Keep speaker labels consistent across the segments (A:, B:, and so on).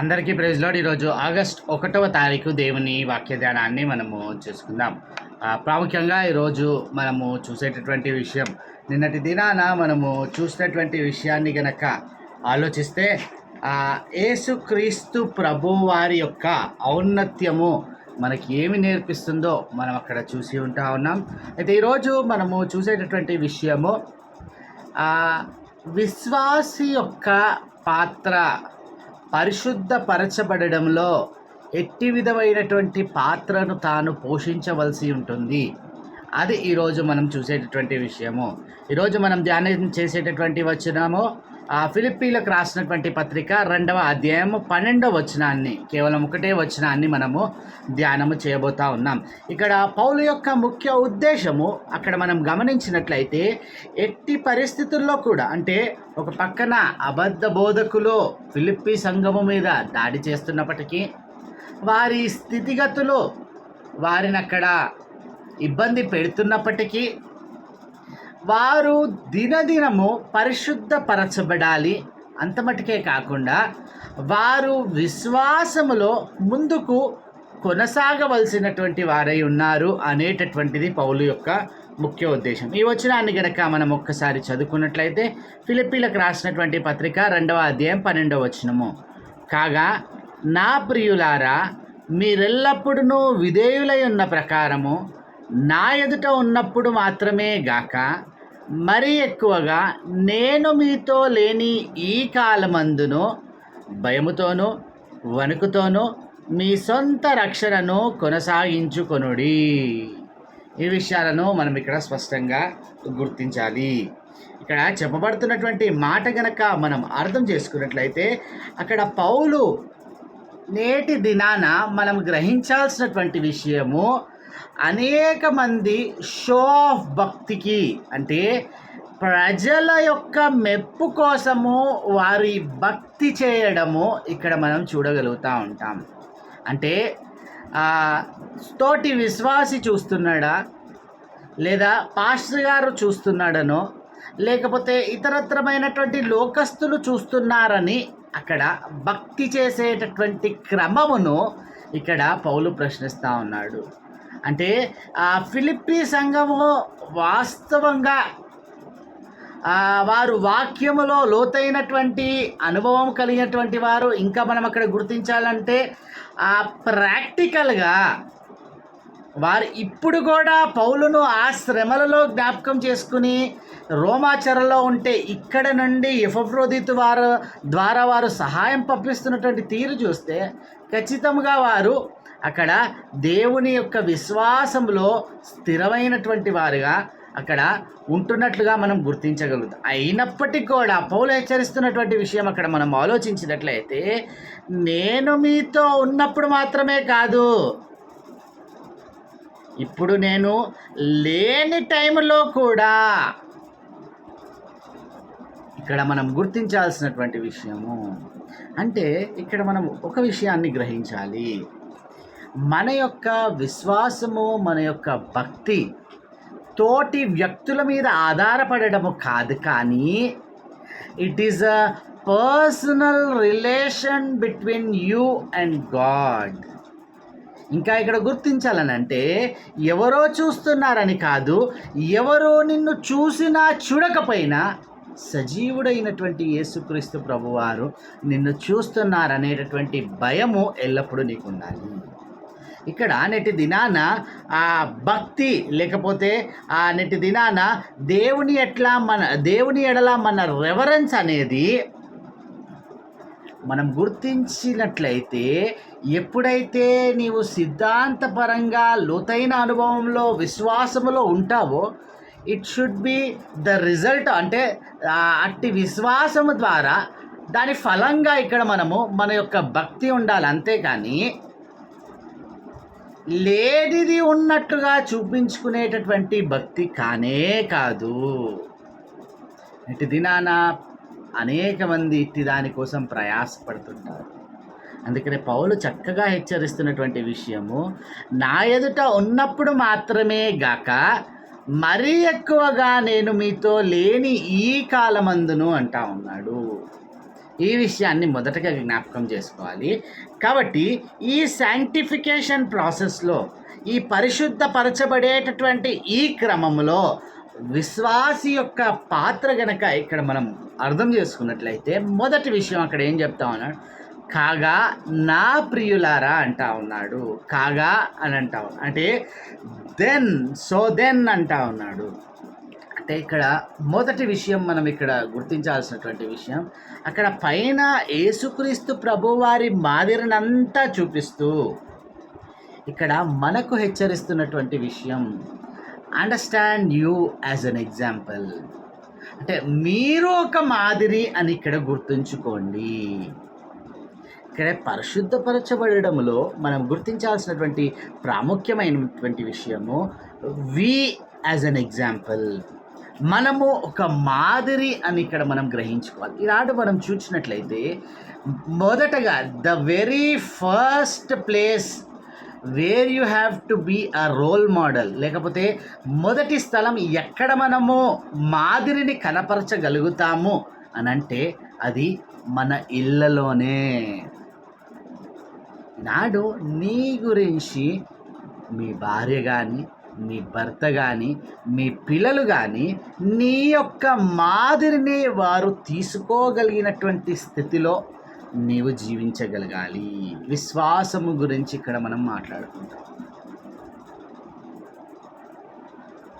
A: అందరికీ ప్రైజ్లాడ్ ఈరోజు ఆగస్ట్ ఒకటవ తారీఖు దేవుని వాక్య ధ్యానాన్ని మనము చూసుకుందాం. ప్రాముఖ్యంగా ఈరోజు మనము చూసేటటువంటి విషయం నిన్నటి దినాన మనము చూసినటువంటి విషయాన్ని గనక ఆలోచిస్తే ఏసుక్రీస్తు యేసుక్రీస్తు ప్రభు వారి యొక్క ఔన్నత్యము మనకి ఏమి నేర్పిస్తుందో మనం అక్కడ చూసి ఉంటా ఉన్నాం. అయితే ఈరోజు మనము చూసేటటువంటి విషయము విశ్వాసి యొక్క పాత్ర పరిశుద్ధపరచబడడంలో ఎట్టి విధమైనటువంటి పాత్రను తాను పోషించవలసి ఉంటుంది. అది ఈరోజు మనం చూసేటటువంటి విషయము. ఈరోజు మనం ధ్యానం చేసేటటువంటి వచనము ఫిలిప్పీలకు రాసినటువంటి పత్రిక రెండవ అధ్యాయము పన్నెండవ వచనాన్ని కేవలం ఒకటే వచనాన్ని మనము ధ్యానము చేయబోతా ఉన్నాం. ఇక్కడ పౌలు యొక్క ముఖ్య ఉద్దేశము అక్కడ మనం గమనించినట్లయితే ఎట్టి పరిస్థితుల్లో కూడా అంటే ఒక పక్కన అబద్ధ బోధకులు ఫిలిప్పీ సంఘము మీద దాడి చేస్తున్నప్పటికీ వారి స్థితిగతులు వారిని అక్కడ ఇబ్బంది పెడుతున్నప్పటికీ వారు దినదినము పరిశుద్ధపరచబడాలి. అంతమటుకే కాకుండా వారు విశ్వాసములో ముందుకు కొనసాగవలసినటువంటి వారై ఉన్నారు అనేటటువంటిది పౌలు యొక్క ముఖ్య ఉద్దేశం. ఈ వచనాన్ని గనక మనం ఒక్కసారి చదువుకున్నట్లయితే ఫిలిపీలకు రాసినటువంటి పత్రిక రెండవ అధ్యాయం పన్నెండవ వచనము. కాగా నా ప్రియులారా మీరెల్లప్పుడూ విధేయులై ఉన్న ప్రకారము నా ఎదుట ఉన్నప్పుడు మాత్రమే గాక మరి ఎక్కువగా నేను మీతో లేని ఈ కాలమందును భయముతోనూ వణుకుతోనూ మీ సొంత రక్షణను కొనసాగించుకొనుడి. ఈ విషయాలను మనం ఇక్కడ స్పష్టంగా గుర్తించాలి. ఇక్కడ చెప్పబడుతున్నటువంటి మాట గనక మనం అర్థం చేసుకున్నట్లయితే అక్కడ పౌలు నేటి దినాన మనం గ్రహించాల్సినటువంటి విషయము అనేక మంది షో ఆఫ్ భక్తికి అంటే ప్రజల యొక్క మెప్పు కోసము వారి భక్తి చేయడము ఇక్కడ మనం చూడగలుగుతూ ఉంటాం. అంటే తోటి విశ్వాసి చూస్తున్నాడా? లేదా పాస్టర్ గారు చూస్తున్నాడనో? లేకపోతే ఇతరత్రమైనటువంటి లోకస్తులు చూస్తున్నారని అక్కడ భక్తి చేసేటటువంటి క్రమమును ఇక్కడ పౌలు ప్రశ్నిస్తూ ఉన్నాడు. అంటే ఆ ఫిలిప్పీ సంఘము వాస్తవంగా వారు వాక్యములో లోతైనటువంటి అనుభవం కలిగినటువంటి వారు. ఇంకా మనం అక్కడ గుర్తించాలంటే ఆ ప్రాక్టికల్గా వారు ఇప్పుడు కూడా పౌలును ఆ శ్రమలలో జ్ఞాపకం చేసుకుని రోమాచరలో ఉంటే ఇక్కడ నుండి ఎఫ్రోదితు వారు ద్వారా వారు సహాయం పంపిస్తున్నటువంటి తీరు చూస్తే ఖచ్చితంగా వారు అక్కడ దేవుని యొక్క విశ్వాసంలో స్థిరమైనటువంటి వారుగా అక్కడ ఉంటున్నట్లుగా మనం గుర్తించగలుగుతాం. అయినప్పటికీ కూడా పౌలు హెచ్చరిస్తున్నటువంటి విషయం అక్కడ మనం ఆలోచించినట్లయితే నేను మీతో ఉన్నప్పుడు మాత్రమే కాదు ఇప్పుడు నేను లేని టైంలో కూడా ఇక్కడ మనం గుర్తించాల్సినటువంటి విషయము. అంటే ఇక్కడ మనం ఒక విషయాన్ని గ్రహించాలి. మన యొక్క విశ్వాసము మన యొక్క భక్తి తోటి వ్యక్తుల మీద ఆధారపడము కాదు కానీ it is a personal relation between you and God ఇంకా ఇక్కడ గుర్తించాలని అంటే ఎవరో చూస్తున్నారని కాదు ఎవరో నిన్ను చూసినా చూడకపోయినా సజీవుడైనటువంటి యేసుక్రీస్తు ప్రభువారు నిన్ను చూస్తున్నారనేటటువంటి భయము ఎల్లప్పుడూ నీకు ఉండాలి ఇక్కడ నేటి దినాన ఆ భక్తి లేకపోతే ఆ నేటి దినాన దేవుని ఎట్లా మన దేవుని ఎడల మన రెవరెన్స్ అనేది మనం గుర్తించినట్లయితే ఎప్పుడైతే నీవు సిద్ధాంతపరంగా లోతైన అనుభవంలో విశ్వాసములో ఉంటావో it should be the result అంటే అట్టి విశ్వాసము ద్వారా దాని ఫలంగా ఇక్కడ మనము మన యొక్క భక్తి ఉండాలి. అంతేకాని లేనిది ఉన్నట్టుగా చూపించుకునేటటువంటి భక్తి కానే కాదు. ఇటు దినాన అనేక మంది ఇట్టి దానికోసం ప్రయాసపడుతుంటారు. అందుకనే పౌలు చక్కగా హెచ్చరిస్తున్నటువంటి విషయము నా ఎదుట ఉన్నప్పుడు మాత్రమే గాక మరీ ఎక్కువగా నేను మీతో లేని ఈ కాలమందును అంటా ఉన్నాడు. ఈ విషయాన్ని మొదటగా జ్ఞాపకం చేసుకోవాలి. కాబట్టి ఈ శాంక్టిఫికేషన్ ప్రాసెస్లో ఈ పరిశుద్ధపరచబడేటటువంటి ఈ క్రమంలో విశ్వాసి యొక్క పాత్ర గనక ఇక్కడ మనం అర్థం చేసుకున్నట్లయితే మొదటి విషయం అక్కడ ఏం చెప్తా ఉన్నాడు? కాగా నా ప్రియులారా అంటా ఉన్నాడు. కాగా అని అంటా ఉన్నాడు అంటే దెన్ సో దెన్ అంటా ఉన్నాడు. అంటే ఇక్కడ మొదటి విషయం మనం ఇక్కడ గుర్తించాల్సినటువంటి విషయం. అక్కడ పైన యేసుక్రీస్తు ప్రభువారి మాదిరినంతా చూపిస్తూ ఇక్కడ మనకు హెచ్చరిస్తున్నటువంటి విషయం. Understand you as an example అంటే మీరు ఒక మాదిరి అని ఇక్కడ గుర్తుంచుకోండి. ఇక్కడ పరిశుద్ధపరచబడడంలో మనం గుర్తించాల్సినటువంటి ప్రాముఖ్యమైనటువంటి విషయము వి యాజ్ అన్ ఎగ్జాంపుల్ మనము ఒక మాదిరి అని ఇక్కడ మనం గ్రహించుకోవాలి. ఈనాడు మనం చూసినట్లయితే మొదటగా the very first place where you have to be a role model. లేకపోతే మొదటి స్థలం ఎక్కడ మనము మాదిరిని కనపరచగలుగుతాము అని అంటే అది మన ఇళ్ళలోనే నాడు నీ గురించి మీ భార్య కానీ మీ భర్త కానీ మీ పిల్లలు కానీ నీ యొక్క మాదిరిని వారు తీసుకోగలిగినటువంటి స్థితిలో నీవు జీవించగలగాలి. విశ్వాసము గురించి ఇక్కడ మనం మాట్లాడుకుంటాం.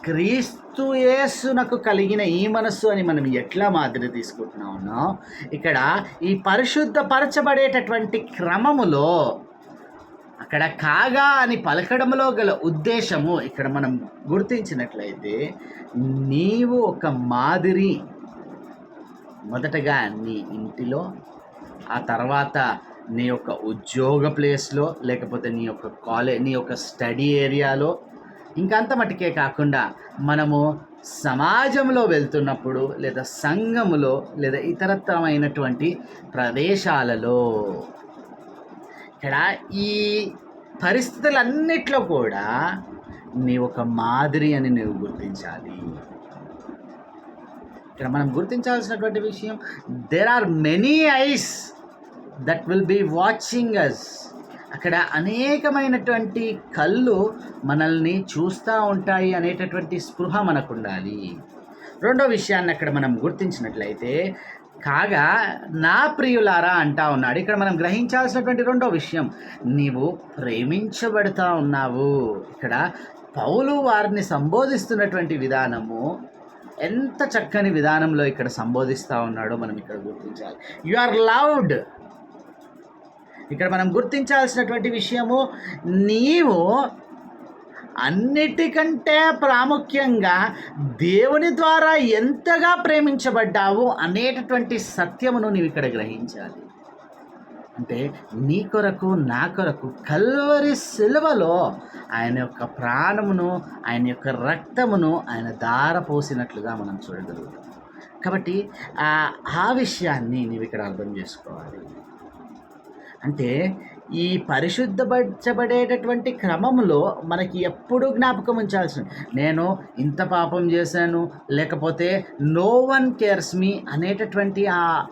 A: క్రీస్తు యేసునకు కలిగిన ఈ మనస్సు అని మనం ఎట్లా మాదిరి తీసుకుంటున్నామో ఇక్కడ ఈ పరిశుద్ధపరచబడేటటువంటి క్రమములో అక్కడ కాగా అని పలకడంలో గల ఉద్దేశము ఇక్కడ మనం గుర్తించినట్లయితే నీవు ఒక మాదిరి మొదటగా నీ ఇంటిలో ఆ తర్వాత నీ యొక్క ఉద్యోగ ప్లేస్లో లేకపోతే నీ యొక్క కాలేజ్ నీ యొక్క స్టడీ ఏరియాలో. ఇంకంత మటుకే కాకుండా మనము సమాజంలో వెళ్తున్నప్పుడు లేదా సంఘములో లేదా ఇతరత్రమైనటువంటి ప్రదేశాలలో ఇక్కడ ఈ పరిస్థితులన్నిట్లో కూడా నీ ఒక మాదిరి అని నువ్వు గుర్తించాలి. ఇక్కడ మనం గుర్తించాల్సినటువంటి విషయం there are many eyes that will be watching us అక్కడ అనేకమైనటువంటి కళ్ళు మనల్ని చూస్తూ ఉంటాయి అనేటటువంటి స్పృహ మనకు ఉండాలి రెండో విషయాన్ని అక్కడ మనం గుర్తించినట్లయితే కాగా నా ప్రియులారా అంటా ఉన్నాడు. ఇక్కడ మనం గ్రహించాల్సినటువంటి రెండో విషయం. నీవు ప్రేమించబడతా ఉన్నావు. ఇక్కడ పౌలు వారిని సంబోధిస్తున్నటువంటి విధానము ఎంత చక్కని విధానంలో ఇక్కడ సంబోధిస్తూ ఉన్నాడో మనం ఇక్కడ గుర్తించాలి. యు ఆర్ లవ్డ్ ఇక్కడ మనం గుర్తించాల్సినటువంటి విషయము నీవు అన్నిటికంటే ప్రాముఖ్యంగా దేవుని ద్వారా ఎంతగా ప్రేమించబడ్డావు అనేటటువంటి సత్యమును నీవు ఇక్కడ గ్రహించాలి. అంటే నీ కొరకు నా కొరకు కల్వరి సిలువలో ఆయన యొక్క ప్రాణమును ఆయన యొక్క రక్తమును ఆయన దార పోసినట్లుగా మనం చూడగలుగుతాం. కాబట్టి ఆ విషయాన్ని నీవు ఇక్కడ అర్థం చేసుకోవాలి. అంటే ఈ పరిశుద్ధపరచబడేటటువంటి క్రమంలో మనకి ఎప్పుడూ జ్ఞాపకం ఉంచాల్సింది. నేను ఇంత పాపం చేశాను లేకపోతే నో వన్ కేర్స్ మీ అనేటటువంటి ఆ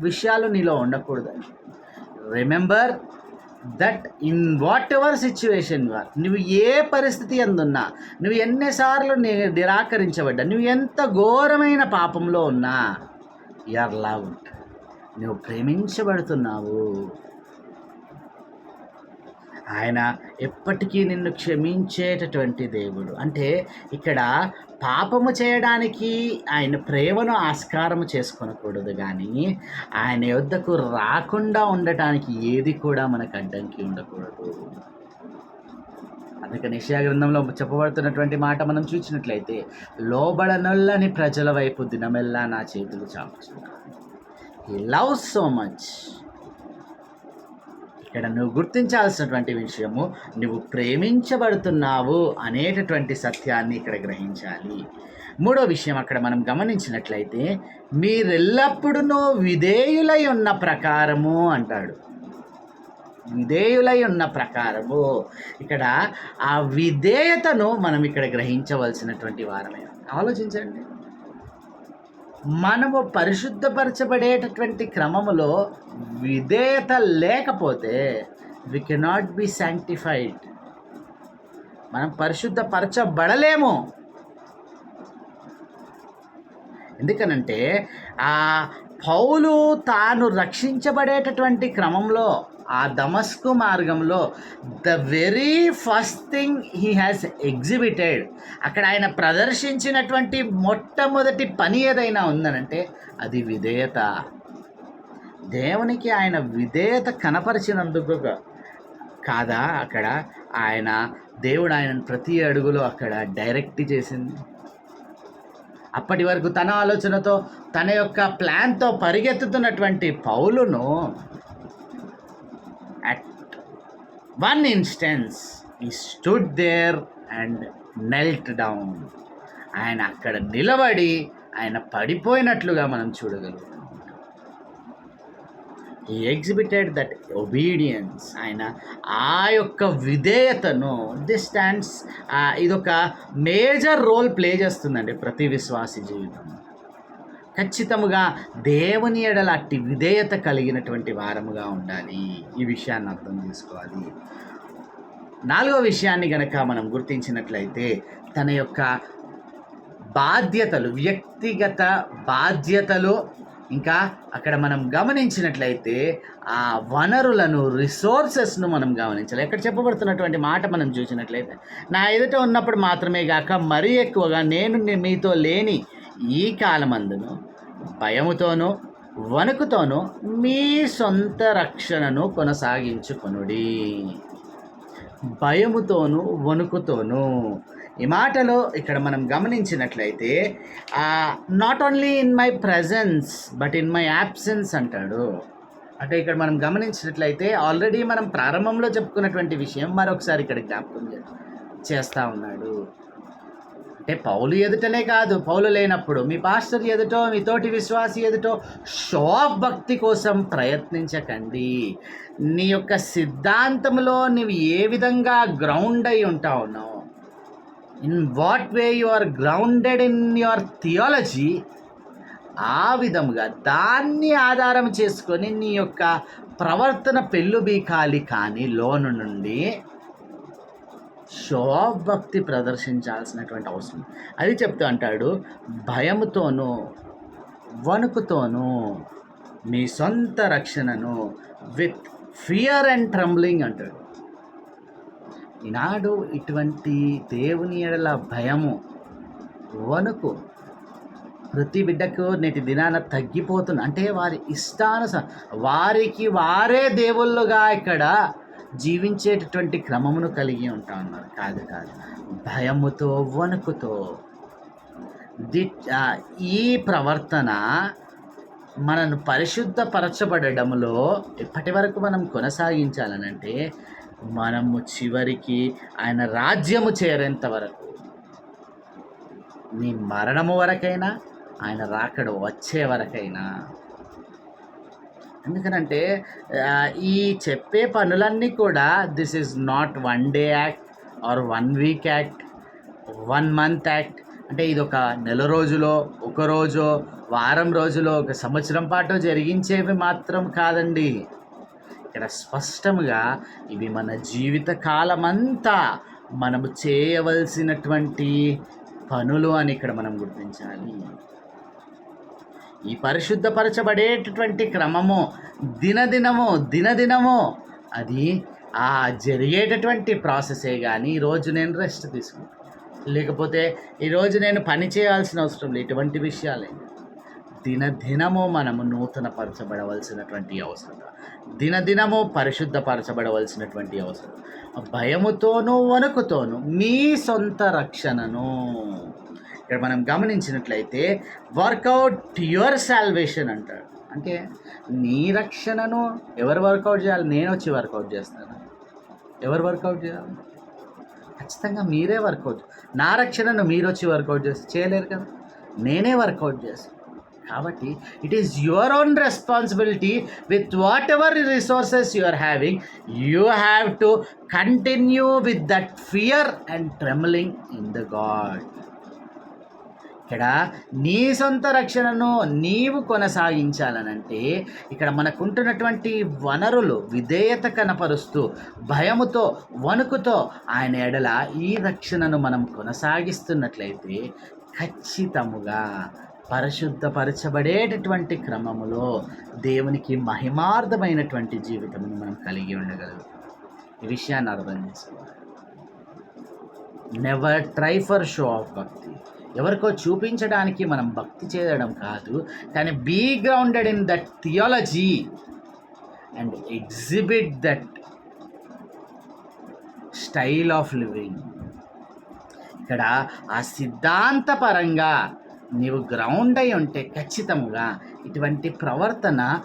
A: విషయాలు నీలో ఉండకూడదు. Remember that in whatever situation you are నువ్వు ఏ పరిస్థితి ఎందున్నా నువ్వు ఎన్నిసార్లు ని నిరాకరించబడ్డా నువ్వు ఎంత ఘోరమైన పాపంలో ఉన్నా యు ఆర్ లవ్డ్ నువ్వు ప్రేమించబడుతున్నావు. ఆయన ఎప్పటికీ నిన్ను క్షమించేటటువంటి దేవుడు. అంటే ఇక్కడ పాపము చేయడానికి ఆయన ప్రేమను ఆస్కారము చేసుకొనకూడదు కానీ ఆయన యొద్దకు రాకుండా ఉండటానికి ఏది కూడా మనకు అడ్డంకి ఉండకూడదు. అందుకని నిషయా గ్రంథంలో చెప్పబడుతున్నటువంటి మాట మనం చూసినట్లయితే లోబడనొల్లని ప్రజల వైపు దినమెల్లా నా చేతులు చాపుచున్నాను. హీ లవ్ సో మచ్ ఇక్కడ నువ్వు గుర్తించాల్సినటువంటి విషయము నువ్వు ప్రేమించబడుతున్నావు అనేటటువంటి సత్యాన్ని ఇక్కడ గ్రహించాలి. మూడో విషయం అక్కడ మనం గమనించినట్లయితే మీరెల్లప్పుడూ విధేయులై ఉన్న ప్రకారము అంటాడు. విధేయులై ఉన్న ప్రకారము. ఇక్కడ ఆ విధేయతను మనం ఇక్కడ గ్రహించవలసినటువంటి వారమే. ఆలోచించండి. మనము పరిశుద్ధపరచబడేటటువంటి క్రమములో విధేయత లేకపోతే వి కెనాట్ బి శాంక్టిఫైడ్ మనం పరిశుద్ధపరచబడలేము. ఎందుకనంటే ఆ పౌలు తాను రక్షించబడేటటువంటి క్రమంలో ఆ దమస్కు మార్గంలో the very first thing he has exhibited అక్కడ ఆయన ప్రదర్శించినటువంటి మొట్టమొదటి పని ఏదైనా ఉందనంటే అది విధేయత. దేవునికి ఆయన విధేయత కనపరిచినందుకు కాదా? అక్కడ ఆయన దేవుడు ఆయన ప్రతి అడుగులో అక్కడ డైరెక్ట్ చేసింది. అప్పటి వరకు తన ఆలోచనతో తన యొక్క ప్లాన్తో పరిగెత్తుతున్నటువంటి పౌలును అట్ వన్ ఇన్స్టెన్స్ ఈ stood there and knelt down ఆయన అక్కడ నిలబడి ఆయన పడిపోయినట్లుగా మనం చూడగలుగుతాం. ఈ ఎగ్జిబిటెడ్ దట్ ఒబీడియన్స్ ఆయన ఆ యొక్క విధేయతను దిస్ స్టాండ్స్ ఇదొక మేజర్ రోల్ ప్లే చేస్తుందండి ప్రతి విశ్వాసి జీవితం. ఖచ్చితముగా దేవుని ఎడల అట్టి విధేయత కలిగినటువంటి వారముగా ఉండాలి. ఈ విషయాన్ని అర్థం చేసుకోవాలి. నాలుగో విషయాన్ని గనక మనం గుర్తించినట్లయితే తన యొక్క బాధ్యతలు వ్యక్తిగత బాధ్యతలు ఇంకా అక్కడ మనం గమనించినట్లయితే ఆ వనరులను రిసోర్సెస్ను మనం గమనించాలి. ఎక్కడ చెప్పబడుతున్నటువంటి మాట మనం చూసినట్లయితే నా ఎదుట ఉన్నప్పుడు మాత్రమే కాక మరీ ఎక్కువగా నేను మీతో లేని ఈ కాలమందును భయముతోనూ వణుకుతోనూ మీ సొంత రక్షణను కొనసాగించుకొనుడి. భయముతోనూ వణుకుతోనూ ఈ మాటలో ఇక్కడ మనం గమనించినట్లయితే not only in my presence but in my absence అంటాడు. అంటే ఇక్కడ మనం గమనించినట్లయితే ఆల్రెడీ మనం ప్రారంభంలో చెప్పుకున్నటువంటి విషయం మరొకసారి ఇక్కడ జ్ఞాపకం చే- చేస్తా ఉన్నాడు. అంటే పౌలు ఎదుటనే కాదు పౌలు లేనప్పుడు మీ పాస్టర్ ఎదుటో మీ తోటి విశ్వాసి ఎదుటో షో భక్తి కోసం ప్రయత్నించకండి. నీ యొక్క సిద్ధాంతంలో నీవు ఏ విధంగా గ్రౌండ్ అయి ఉంటా ఉన్నావు in what way you are grounded in your theology ఆ విధముగా దాన్ని ఆధారం చేసుకొని నీ యొక్క ప్రవర్తన పెళ్ళు బీకాలి కానీ లోను నుండి శోభక్తి భక్తి ప్రదర్శించాల్సినటువంటి అవసరం. అది చెప్తూ అంటాడు భయముతోనూ వణుకుతోనూ మీ సొంత రక్షణను విత్ ఫియర్ అండ్ ట్రంబ్లింగ్ అంటాడు. ఈనాడు ఇటువంటి దేవుని ఎడల భయము వణుకు ప్రతి బిడ్డకు నేటి దినాన తగ్గిపోతుంది. అంటే వారి ఇష్టానుస వారికి వారే దేవుళ్ళుగా ఇక్కడ జీవించేటటువంటి క్రమమును కలిగి ఉంటా ఉన్నారు. కాదు కాదు. భయముతో వణుకుతో. ది ఈ ప్రవర్తన మనను పరిశుద్ధపరచబడడంలో ఎప్పటి వరకు మనం కొనసాగించాలనంటే మనము చివరికి ఆయన రాజ్యము చేరేంత వరకు. నీ మరణము వరకైనా ఆయన రాకడ వచ్చే వరకైనా. ఎందుకనంటే ఈ చెప్పే పనులన్నీ కూడా this is not one day act or one week act one month act అంటే ఇది ఒక నెల రోజులో ఒక రోజు వారం రోజులో ఒక సంవత్సరం పాటు జరిగించేవి మాత్రం కాదండి. ఇక్కడ స్పష్టంగా ఇవి మన జీవిత కాలమంతా మనము చేయవలసినటువంటి పనులు అని ఇక్కడ మనం గుర్తించాలి. ఈ పరిశుద్ధపరచబడేటటువంటి క్రమము దినదినము దినదినము అది ఆ జరిగేటటువంటి ప్రాసెసే కానీ ఈరోజు నేను రెస్ట్ తీసుకుంటాను లేకపోతే ఈరోజు నేను పని చేయాల్సిన అవసరం లేదు. ఇటువంటి విషయాలే. దినదినము మనము నూతనపరచబడవలసినటువంటి అవసరం. దినదినము పరిశుద్ధపరచబడవలసినటువంటి అవసరం. భయముతోనూ వణుకుతోనూ మీ సొంత రక్షణను ఇక్కడ మనం గమనించినట్లయితే వర్కౌట్ యువర్ సాల్వేషన్ అంటాడు. అంటే నీ రక్షణను ఎవరు వర్కౌట్ చేయాలి? నేను వచ్చి వర్కౌట్ చేస్తాను. ఎవరు వర్కౌట్ చేయాలి? ఖచ్చితంగా మీరే వర్కౌట్. నా రక్షణను మీరు వచ్చి వర్కౌట్ చేసి చేయలేరు కదా? నేనే వర్కౌట్ చేస్తాను కాబట్టి it is your own responsibility with whatever resources you are having you have to continue with that fear and trembling in the God ఇక్కడ నీ సొంత రక్షణను నీవు కొనసాగించాలనంటే ఇక్కడ మనకుంటున్నటువంటి వనరులు విధేయత కనపరుస్తూ భయముతో వణుకుతో ఆయన ఎడల ఈ రక్షణను మనం కొనసాగిస్తున్నట్లయితే ఖచ్చితముగా పరిశుద్ధపరచబడేటటువంటి క్రమములో దేవునికి మహిమార్థమైనటువంటి జీవితమును మనం కలిగి ఉండగలం. ఈ విషయాన్ని అర్థం చేసుకోవాలి. Never try for show off భక్తి. ఎవరికో చూపించడానికి మనం భక్తి చేయడం కాదు కానీ be grounded in that theology and exhibit that style of living ఇక్కడ ఆ సిద్ధాంతపరంగా నీవు గ్రౌండ్ అయి ఉంటే ఖచ్చితంగా ఇటువంటి ప్రవర్తన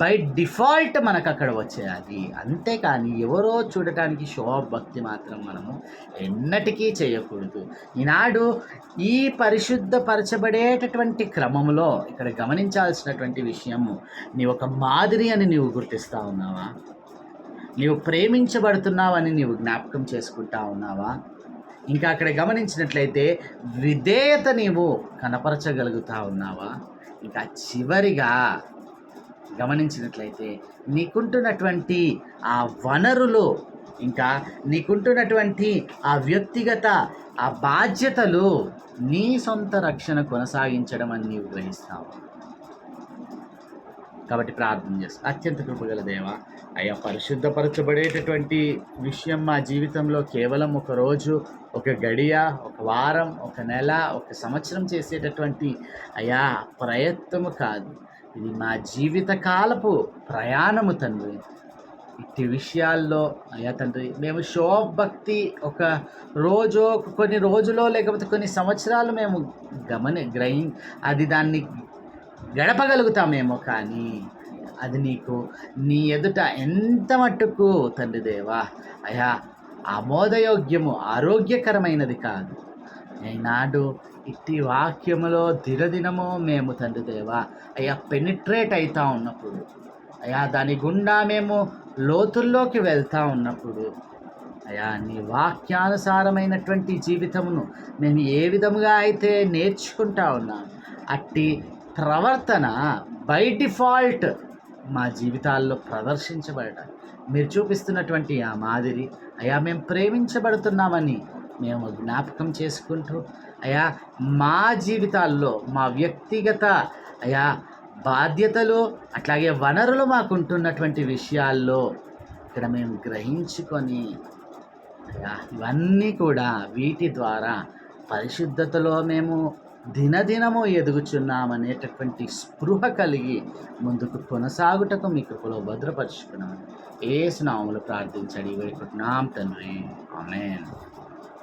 A: బై డిఫాల్ట్ మనకు అక్కడ వచ్చేది అంతేకాని ఎవరో చూడటానికి షో ఆఫ్ భక్తి మాత్రం మనము ఎన్నటికీ చేయకూడదు. ఈనాడు ఈ పరిశుద్ధపరచబడేటటువంటి క్రమంలో ఇక్కడ గమనించాల్సినటువంటి విషయము నీ ఒక మాదిరి అని నీవు గుర్తిస్తా ఉన్నావా? నీవు ప్రేమించబడుతున్నావని నీవు జ్ఞాపకం చేసుకుంటా ఉన్నావా? ఇంకా అక్కడ గమనించినట్లయితే విధేయత నీవు కనపరచగలుగుతా ఉన్నావా? ఇంకా చివరిగా గమనించినట్లయితే నీకుంటున్నటువంటి ఆ వనరులు ఇంకా నీకుంటున్నటువంటి ఆ వ్యక్తిగత ఆ బాధ్యతలు నీ సొంత రక్షణ కొనసాగించడం అని నీవు గ్రహిస్తావు? కాబట్టి ప్రార్థన చేస్తా. అత్యంత కృపగల దేవ అయ్యా పరిశుద్ధపరచబడేటటువంటి విషయం మా జీవితంలో కేవలం ఒక రోజు ఒక గడియ ఒక వారం ఒక నెల ఒక సంవత్సరం చేసేటటువంటి అయా ప్రయత్నము కాదు. ఇది మా జీవితకాలపు ప్రయాణము తండ్రి. ఇట్టి విషయాల్లో అయ్యా తండ్రి మేము శోభక్తి భక్తి ఒక రోజు కొన్ని రోజులో లేకపోతే కొన్ని సంవత్సరాలు మేము గమని గ్రహి అది దాన్ని గడపగలుగుతామేమో కానీ అది నీకు. నీ ఎదుట ఎంత మట్టుకు తండ్రి దేవా? అయా ఆమోదయోగ్యము ఆరోగ్యకరమైనది కాదు. ఈనాడు ఇట్టి వాక్యములో దినదినము మేము తండ్రి దేవా అయ్యా పెనిట్రేట్ అవుతా ఉన్నప్పుడు అయ్యా దాని గుండా మేము లోతుల్లోకి వెళ్తా ఉన్నప్పుడు అయా నీ వాక్యానుసారమైనటువంటి జీవితమును మేము ఏ విధముగా అయితే నేర్చుకుంటా ఉన్నాం అట్టి ప్రవర్తన బై డిఫాల్ట్ మా జీవితాల్లో ప్రదర్శించబడటం. మీరు చూపిస్తున్నటువంటి ఆ మాదిరి అయా మేము ప్రేమించబడుతున్నామని మేము జ్ఞాపకం చేసుకుంటూ అయా మా జీవితాల్లో మా వ్యక్తిగత అయా బాధ్యతలు అట్లాగే వనరులు మాకుంటున్నటువంటి విషయాల్లో ఇక్కడ మేము గ్రహించుకొని అయా ఇవన్నీ కూడా వీటి ద్వారా పరిశుద్ధతలో మేము దినదినము ఎదుగుచున్నామనేటటువంటి స్పృహ కలిగి ముందుకు కొనసాగుటకు మీ కృపలో భద్రపరుచుకున్నాను ఏ స్నామములు ప్రార్థించడి వేడుకుంటున్నాం తండ్రి. ఆమెన్.